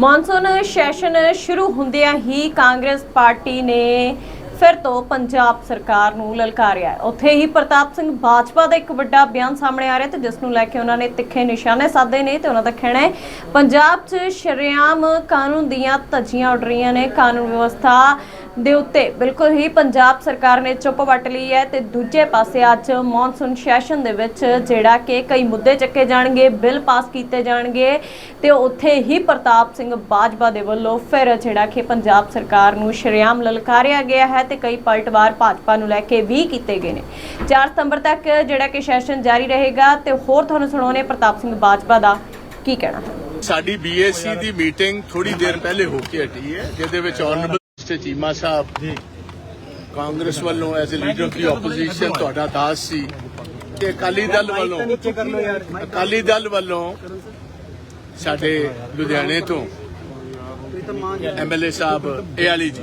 Monsoon session ਸ਼ੁਰੂ ਹੁੰਦਿਆਂ ਹੀ Congress party ਨੇ ਫਿਰ ਤੋਂ ਪੰਜਾਬ ਸਰਕਾਰ ਨੂੰ ਲਲਕਾਰਿਆ ਹੈ। ਉੱਥੇ ਹੀ ਪ੍ਰਤਾਪ ਸਿੰਘ ਬਾਜਵਾ ਦਾ ਇੱਕ ਵੱਡਾ ਬਿਆਨ ਸਾਹਮਣੇ ਆ ਰਿਹਾ ਤੇ ਜਿਸ ਨੂੰ ਲੈ ਕੇ ਉਹਨਾਂ ਨੇ ਤਿੱਖੇ ਨਿਸ਼ਾਨੇ ਸਾਧੇ ਨੇ ਤੇ ਉਹਨਾਂ ਦਾ ਕਹਿਣਾ ਹੈ, ਪੰਜਾਬ 'ਚ ਸ਼ਰੇਆਮ ਕਾਨੂੰਨ ਦੀਆਂ ਧੱਜੀਆਂ ਉੱਡ ਰਹੀਆਂ ਨੇ ਕਾਨੂੰਨ ਵਿਵਸਥਾ ਦੇ ਉੱਤੇ ਬਿਲਕੁਲ ਹੀ ਪੰਜਾਬ ਸਰਕਾਰ ਨੇ ਚੁੱਪ ਵੱਟ ਲਈ ਹੈ ਤੇ ਦੂਜੇ ਪਾਸੇ ਅੱਜ ਮੌਨਸੂਨ ਸੈਸ਼ਨ ਦੇ ਵਿੱਚ ਜਿਹੜਾ ਕਿ ਕਈ ਮੁੱਦੇ ਚੱਕੇ ਜਾਣਗੇ, ਬਿੱਲ ਪਾਸ ਕੀਤੇ ਜਾਣਗੇ ਤੇ ਉੱਥੇ ਹੀ ਪ੍ਰਤਾਪ ਸਿੰਘ ਬਾਜਵਾ ਦੇ ਵੱਲੋਂ ਫਿਰ ਜਿਹੜਾ ਕਿ ਪੰਜਾਬ ਸਰਕਾਰ ਨੂੰ ਸ਼ਰੇਆਮ ਲਲਕਾਰਿਆ ਗਿਆ ਹੈ ਤੇ ਕਈ ਪਲਟਵਾਰ ਭਾਜਪਾ ਨੂੰ ਲੈ ਕੇ ਵੀ ਕੀਤੇ ਗਏ ਨੇ। 4 ਸਤੰਬਰ ਤੱਕ ਜਿਹੜਾ ਕਿ ਸੈਸ਼ਨ ਜਾਰੀ ਰਹੇਗਾ ਤੇ ਹੋਰ ਤੁਹਾਨੂੰ ਸੁਣਾਉਣੇ ਪ੍ਰਤਾਪ ਸਿੰਘ ਬਾਜਵਾ ਦਾ ਕੀ ਕਹਿਣਾ। ਸਾਡੀ ਬੀਏਸੀ ਦੀ ਮੀਟਿੰਗ ਥੋੜੀ ਦੇਰ ਪਹਿਲੇ ਹੋ ਕੇ ਹਟੀ ਹੈ, ਜਿਹਦੇ ਵਿੱਚ ਆਨਰੇਬਲ ਮਿਸਟਰ ਚੀਮਾ ਸਾਹਿਬ ਕਾਂਗਰਸ ਵੱਲੋਂ as a leader of the opposition ਤੁਹਾਡਾ ਦਾਸ ਸੀ। ਤੇ ਅਕਾਲੀ ਦਲ ਵੱਲੋਂ ਅਕਾਲੀ ਦਲ ਵੱਲੋਂ ਸਾਡੇ ਲੁਧਿਆਣੇ ਤੋਂ ਐਮਐਲਏ ਸਾਹਿਬ ਇਹ ਵਾਲੀ ਜੀ।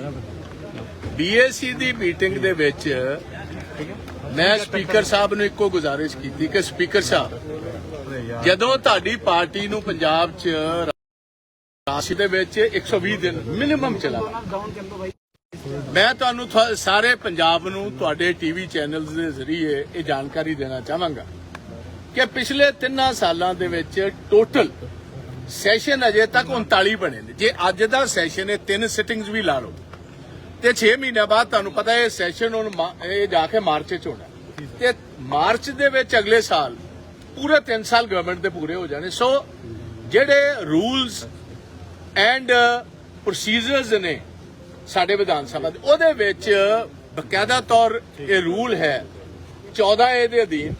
ਬੀਏਸੀ ਦੀ ਮੀਟਿੰਗ ਦੇ ਵਿੱਚ ਮੈਂ ਸਪੀਕਰ ਸਾਹਿਬ ਨੂੰ ਇੱਕੋ ਗੁਜ਼ਾਰਿਸ਼ ਕੀਤੀ ਕਿ ਸਪੀਕਰ ਸਾਹਿਬ ਜਦੋਂ ਤੁਹਾਡੀ ਪਾਰਟੀ ਨੂੰ ਪੰਜਾਬ 'ਚ ਰਾਸ਼ੀ ਦੇ ਵਿੱਚ 120 ਦਿਨ ਮਿਨੀਮਮ ਚਲਾ ਮੈਂ ਤੁਹਾਨੂੰ ਸਾਰੇ ਪੰਜਾਬ ਨੂੰ ਤੁਹਾਡੇ ਟੀਵੀ ਚੈਨਲਸ ਦੇ ਜ਼ਰੀਏ ਇਹ ਜਾਣਕਾਰੀ ਦੇਣਾ ਚਾਹਾਂਗਾ ਕਿ ਪਿਛਲੇ 3 ਸਾਲਾਂ ਦੇ ਵਿੱਚ ਟੋਟਲ ਸੈਸ਼ਨ ਅਜੇ ਤੱਕ 39 ਬਣੇ ਨੇ। ਜੇ ਅੱਜ ਦਾ ਸੈਸ਼ਨ ਹੈ, ਤਿੰਨ ਸਿਟਿੰਗਸ ਵੀ ਲਾ ਲਓ। ਤੇ 6 ਮਹੀਨਿਆਂ ਬਾਅਦ ਤੁਹਾਨੂੰ ਪਤਾ ਇਹ ਸੈਸ਼ਨ ਹੁਣ ਇਹ ਜਾ ਕੇ ਮਾਰਚ ਚ ਹੋਣਾ। ਤੇ ਮਾਰਚ ਦੇ ਵਿੱਚ ਅਗਲੇ ਸਾਲ ਪੂਰੇ 3 ਸਾਲ ਗਵਰਨਮੈਂਟ ਦੇ ਪੂਰੇ ਹੋ ਜਾਣੇ। ਸੋ ਜਿਹੜੇ ਰੂਲਸ ਐਂਡ ਪ੍ਰੋਸੀਜਰਸ ਨੇ ਸਾਡੇ ਵਿਧਾਨ ਸਭਾ ਦੇ। ਉਹਦੇ ਵਿੱਚ ਬਕਾਇਦਾ ਤੌਰ ਇਹ ਰੂਲ ਹੈ 14 ਏ ਦੇ ਅਧੀਨ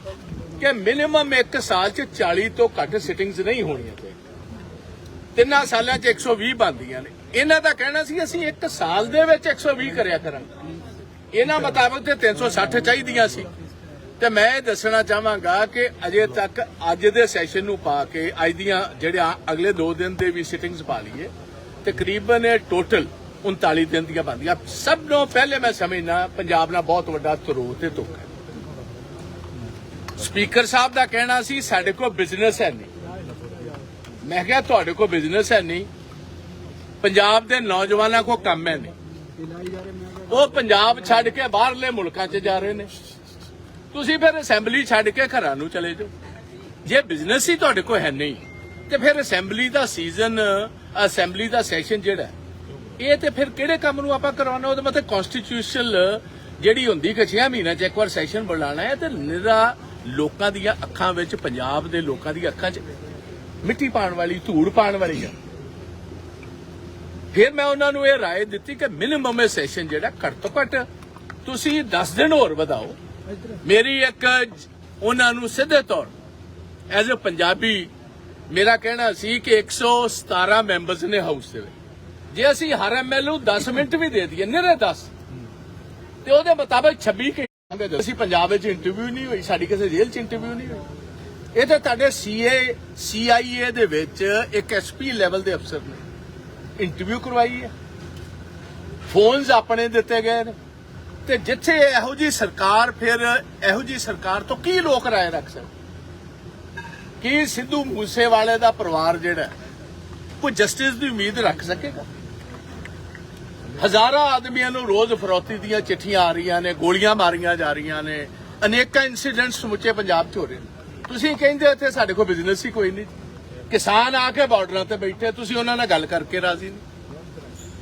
ਕਿ ਮਿਨੀਮਮ 1 ਸਾਲ ਚ 40 ਤੋਂ ਘੱਟ ਸਿਟਿੰਗਸ ਨਹੀਂ ਹੋਣੀਆਂ ਚਾਹੀਦੀਆਂ। ਤਿੰਨਾਂ ਸਾਲਾਂ 'ਚ 120 ਬਣਦੀਆਂ ਨੇ। ਇਹਨਾਂ ਦਾ ਕਹਿਣਾ ਸੀ, ਅਸੀਂ ਇੱਕ ਸਾਲ ਦੇ ਵਿੱਚ 120 ਕਰਿਆ ਕਰਾਂਗੇ। ਇਹਨਾਂ ਮੁਤਾਬਕ ਤੇ 360 ਚਾਹੀਦੀਆਂ ਸੀ। ਤੇ ਮੈਂ ਇਹ ਦੱਸਣਾ ਚਾਹਾਂਗਾ ਕਿ ਅਜੇ ਤੱਕ ਅੱਜ ਦੇ ਸੈਸ਼ਨ ਨੂੰ ਪਾ ਕੇ, ਅੱਜ ਦੀਆਂ ਜਿਹੜਿਆ ਅਗਲੇ 2 ਦਿਨ ਦੇ ਵੀ ਸਿਟਿੰਗਸ ਪਾ ਲਈਏ, ਤਕਰੀਬਨ ਇਹ ਟੋਟਲ 39 ਦਿਨ ਦੀਆਂ ਬਣਦੀਆਂ। ਸਭ ਤੋਂ ਪਹਿਲੇ ਮੈਂ ਸਮਝਣਾ ਪੰਜਾਬ ਨਾਲ ਬਹੁਤ ਵੱਡਾ ਤਰੋਹ ਤੇ ਧੋਖਾ ਹੈ। ਸਪੀਕਰ ਸਾਹਿਬ ਦਾ ਕਹਿਣਾ ਸੀ, ਸਾਡੇ ਕੋਲ ਬਿਜ਼ਨਸ ਹੈ ਨਹੀਂ। ਮੈਂ ਕਿਹਾ, ਤੁਹਾਡੇ ਕੋਲ ਬਿਜ਼ਨਸ ਹੈ ਨਹੀਂ। ਪੰਜਾਬ ਦੇ ਨੌਜਵਾਨਾਂ ਕੋਲ ਕੰਮ ਹੈ ਨਹੀਂ। ਉਹ ਪੰਜਾਬ ਛੱਡ ਕੇ ਬਾਹਰਲੇ ਮੁਲਕਾਂ 'ਚ ਜਾ ਰਹੇ ਨੇ। ਤੁਸੀਂ ਫਿਰ ਅਸੈਂਬਲੀ ਛੱਡ ਕੇ ਘਰਾਂ ਨੂੰ ਚਲੇ ਜਾਓ ਜੇ ਬਿਜ਼ਨਸ ਹੀ ਤੁਹਾਡੇ ਕੋਲ ਹੈ ਨਹੀਂ ਤੇ ਫਿਰ ਅਸੈਂਬਲੀ ਦਾ ਸੀਜ਼ਨ ਅਸੈਂਬਲੀ ਦਾ ਸੈਸ਼ਨ ਜਿਹੜਾ ਹੈ, ਇਹ ਤੇ ਫਿਰ ਕਿਹੜੇ ਕੰਮ ਨੂੰ ਆਪਾਂ ਕਰਵਾਉਣਾ ਉਹਦੇ ਮਤਲਬ ਕਨਸਟੀਟਿਊਸ਼ਨਲ ਜਿਹੜੀ ਹੁੰਦੀ ਕਿ 6 ਮਹੀਨਿਆਂ 'ਚ ਇੱਕ ਵਾਰ ਸੈਸ਼ਨ ਬੁਲਾਣਾ ਹੈ ਤੇ ਨਿਰਾ ਲੋਕਾਂ ਦੀਆਂ ਅੱਖਾਂ ਵਿੱਚ ਪੰਜਾਬ ਦੇ ਲੋਕਾਂ ਦੀਆਂ ਅੱਖਾਂ 'ਚ ਮਿੱਟੀ ਪਾਣ ਵਾਲੀ ਧੂੜ ਪਾਣ ਵਾਲੀ ਹੈ ਫਿਰ ਮੈਂ ਉਹਨਾਂ ਨੂੰ ਇਹ رائے ਦਿੱਤੀ ਕਿ ਮਿਨੀਮਮ ਇਹ ਸੈਸ਼ਨ ਜਿਹੜਾ ਘੱਟ ਤੋਂ ਘੱਟ ਤੁਸੀਂ 10 ਦਿਨ ਹੋਰ ਵਧਾਓ ਮੇਰੀ ਇੱਕ ਉਹਨਾਂ ਨੂੰ ਸਿੱਧੇ ਤੌਰ ਐਜ਼ ਅ ਪੰਜਾਬੀ, ਮੇਰਾ ਕਹਿਣਾ ਸੀ ਕਿ 117 ਮੈਂਬਰਸ ਨੇ ਹਾਊਸ ਦੇ ਵਿੱਚ। ਜੇ ਅਸੀਂ ਹਰ ਐਮਐਲ ਨੂੰ 10 ਮਿੰਟ ਵੀ ਦੇ ਦਈਏ ਨਿਰੇ 10 ਤੇ ਉਹਦੇ ਮੁਤਾਬਕ 26 ਘੰਟੇ ਅਸੀਂ ਪੰਜਾਬ ਵਿੱਚ ਇੰਟਰਵਿਊ ਨਹੀਂ ਹੋਈ, ਸਾਡੀ ਕਿਸੇ ਜੇਲ੍ਹ 'ਚ ਇੰਟਰਵਿਊ ਨਹੀਂ ਹੋਈ। ਇਹ ਤਾਂ ਤੁਹਾਡੇ ਸੀਏ ਸੀਆਈਏ ਦੇ ਵਿੱਚ ਇੱਕ ਐਸਪੀ ਲੈਵਲ ਦੇ ਅਫਸਰ ਨੇ। ਇੰਟਰਵਿਊ ਕਰਵਾਈ ਹੈ। ਫੋਨਸ ਆਪਣੇ ਦਿੱਤੇ ਗਏ ਨੇ। ਤੇ ਜਿੱਥੇ ਇਹੋ ਜੀ ਸਰਕਾਰ ਫਿਰ ਇਹੋ ਜੀ ਸਰਕਾਰ ਤੋਂ ਕੀ ਲੋਕ ਰਾਏ ਰੱਖ ਸਕਦੇ ਕੀ ਸਿੱਧੂ ਮੂਸੇਵਾਲੇ ਦਾ ਪਰਿਵਾਰ ਜਿਹੜਾ ਹੈ, ਕੋਈ ਜਸਟਿਸ ਦੀ ਉਮੀਦ ਰੱਖ ਸਕੇਗਾ? ਹਜ਼ਾਰਾਂ ਆਦਮੀਆਂ ਨੂੰ ਰੋਜ਼ ਫਰੋਤੀ ਦੀਆਂ ਚਿੱਠੀਆਂ ਆ ਰਹੀਆਂ ਨੇ ਗੋਲੀਆਂ ਮਾਰੀਆਂ ਜਾ ਰਹੀਆਂ ਨੇ ਅਨੇਕਾਂ ਇਨਸੀਡੈਂਟਸ ਸਮੁੱਚੇ ਪੰਜਾਬ 'ਚ ਹੋ ਰਹੇ ਨੇ। ਤੁਸੀਂ ਕਹਿੰਦੇ ਇੱਥੇ ਸਾਡੇ ਕੋਲ ਬਿਜ਼ਨਸ ਹੀ ਕੋਈ ਨਹੀਂ। ਕਿਸਾਨ ਆ ਕੇ ਬਾਰਡਰਾਂ ਤੇ ਬੈਠੇ ਤੁਸੀਂ ਉਹਨਾਂ ਨਾਲ ਗੱਲ ਕਰਕੇ ਰਾਜ਼ੀ ਨਹੀਂ।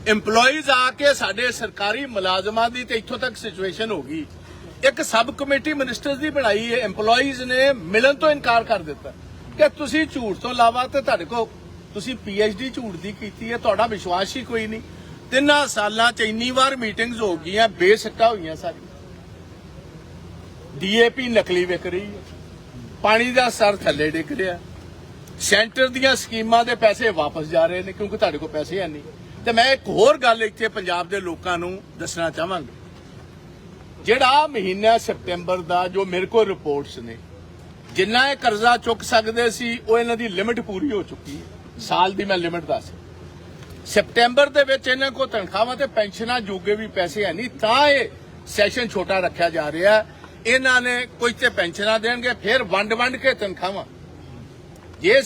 EMPLOYEES ਆ ਕੇ ਸਾਡੇ ਸਰਕਾਰੀ ਮੁਲਾਜ਼ਮਾਂ ਦੀ ਤੇ ਇੱਥੋਂ ਤੱਕ ਸਿਚੁਏਸ਼ਨ ਹੋ ਗਈ। ਇੱਕ ਸਬ ਕਮੇਟੀ ਮਿਨਿਸਟਰਸ ਦੀ ਬਣਾਈ ਹੈ, EMPLOYEES ਨੇ ਮਿਲਣ ਤੋਂ ਇਨਕਾਰ ਕਰ ਦਿੱਤਾ। ਕਿ ਤੁਸੀਂ ਝੂਠ ਤੋਂ ਇਲਾਵਾ ਤੇ ਤੁਹਾਡੇ ਕੋਲ ਤੁਸੀਂ PhD ਝੂਠ ਦੀ ਕੀਤੀ ਹੈ, ਤੁਹਾਡਾ ਵਿਸ਼ਵਾਸ ਹੀ ਕੋਈ ਨਹੀਂ। ਤਿੰਨਾਂ ਸਾਲਾਂ ਚ ਇੰਨੀ ਵਾਰ ਮੀਟਿੰਗਸ ਹੋ ਗਈਆਂ, ਬੇਸਿੱਟਾ ਹੋਈਆਂ ਸਾਰੀਆਂ। ਡੀਏਪੀ ਨਕਲੀ ਵਿਕ ਰਹੀ ਹੈ। ਪਾਣੀ ਦਾ ਸਰ ਥੱਲੇ ਡਿੱਗ ਰਿਹਾ। ਸੈਂਟਰ ਦੀਆਂ ਸਕੀਮਾਂ ਦੇ ਪੈਸੇ ਵਾਪਸ ਜਾ ਰਹੇ ਨੇ, ਕਿਉਂਕਿ ਤੁਹਾਡੇ ਕੋਲ ਪੈਸੇ ਹੈ ਨਹੀਂ। ਤੇ ਮੈਂ ਇੱਕ ਹੋਰ ਗੱਲ ਇੱਥੇ ਪੰਜਾਬ ਦੇ ਲੋਕਾਂ ਨੂੰ ਦੱਸਣਾ ਚਾਹਾਂਗਾ। ਜਿਹੜਾ ਮਹੀਨਾ ਸਪਟੈਂਬਰ ਦਾ ਜੋ ਮੇਰੇ ਕੋਲ ਰਿਪੋਰਟਸ ਨੇ, ਜਿੰਨਾ ਇਹ ਕਰਜ਼ਾ ਚੁੱਕ ਸਕਦੇ ਸੀ, ਉਹ ਇਹਨਾਂ ਦੀ ਲਿਮਿਟ ਪੂਰੀ ਹੋ ਚੁੱਕੀ ਹੈ। ਸਾਲ ਦੀ ਮੈਂ ਲਿਮਿਟ ਦੱਸ ਸਪਟੈਂਬਰ ਦੇ ਵਿੱਚ ਇਹਨਾਂ ਕੋਲ ਤਨਖਾਹਾਂ ਤੇ ਪੈਨਸ਼ਨਾਂ ਜੋਗੇ ਵੀ ਪੈਸੇ ਹੈ ਨਹੀਂ, ਤਾਂ ਇਹ ਸੈਸ਼ਨ ਛੋਟਾ ਰੱਖਿਆ ਜਾ ਰਿਹਾ ਇਹਨਾਂ ਨੇ ਕੋਈ ਤੇ ਪੈਨਸ਼ਨਾਂ ਦੇਣਗੇ, ਫਿਰ ਵੰਡ ਵੰਡ ਕੇ ਤਨਖਾਹਾਂ। ਜੇ